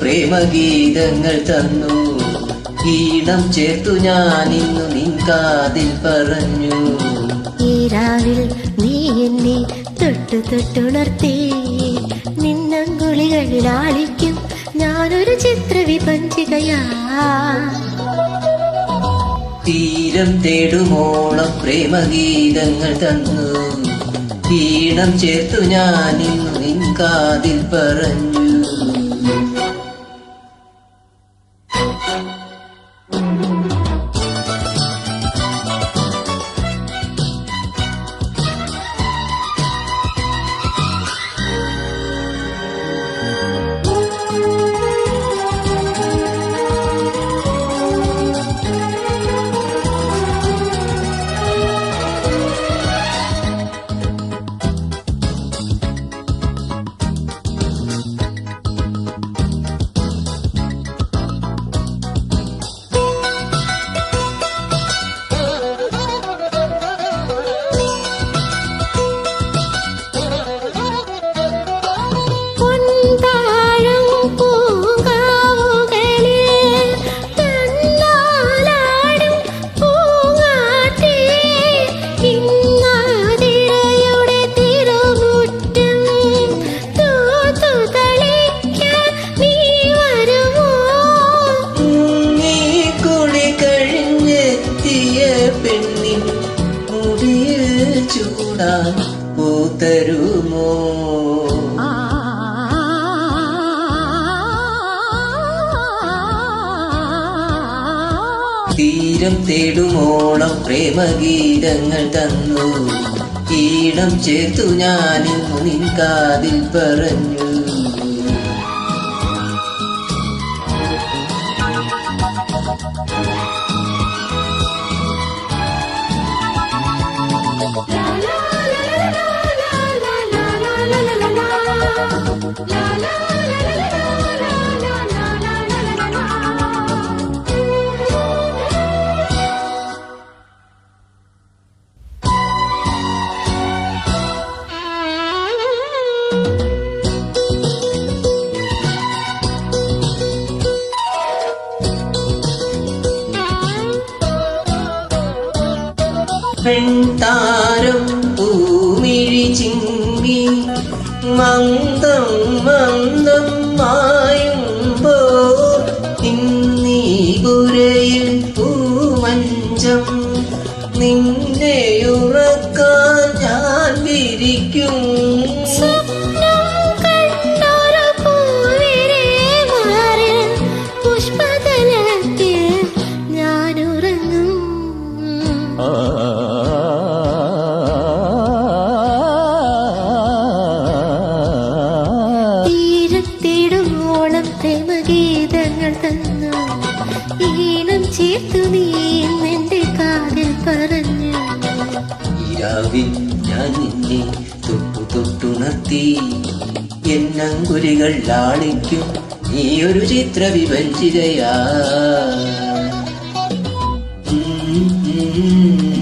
പ്രേമഗീതങ്ങൾ തന്നു. ഈണം ചേർത്തു ഞാൻ ഇന്നു നിൻ കാതിൽ പറഞ്ഞു. ഈരാവിൽ രാവിൽ നീ എന്നെ തൊട്ടു തൊട്ടുണർത്തി. നിന്നങ്കുളികളിൽ ആളിക്കും ഞാനൊരു ചിത്ര വിഭഞ്ചികയാ തീരം തേടുമോളം പ്രേമഗീതങ്ങൾ തന്നു. ഈണം ചേർത്തു ഞാൻ ഇന്നു നിൻ കാതിൽ പറഞ്ഞു പൂത്തരുമോ തീരം തേടുമോളം പ്രേമഗീതങ്ങൾ തന്നു ഈടം ചേർത്തു ഞാനും നിൻ കാതിൽ പറഞ്ഞു പെൺതാരം പൂമിഴി ചിങ്ങി മന്ദം മന്ദം മായുമ്പോ ഇന്നീ പുരയിൽ പൂമഞ്ചം. നിന്നെ ഉറക്കാൻ ഞാൻ വിരിക്കും. പ്രേമഗീതങ്ങൾ തന്നു. ഈണം ചേർത്തു നീ എന്റെ കാതിൽ പറഞ്ഞു. ഈരാവിൽ ഞാൻ നിന്നെ തൊട്ടു തൊട്ടുണർത്തി എന്നങ്കുലികൾ ലാളിക്കും നീ ഒരു ചിത്ര വിഭജിതയാ. ഉം.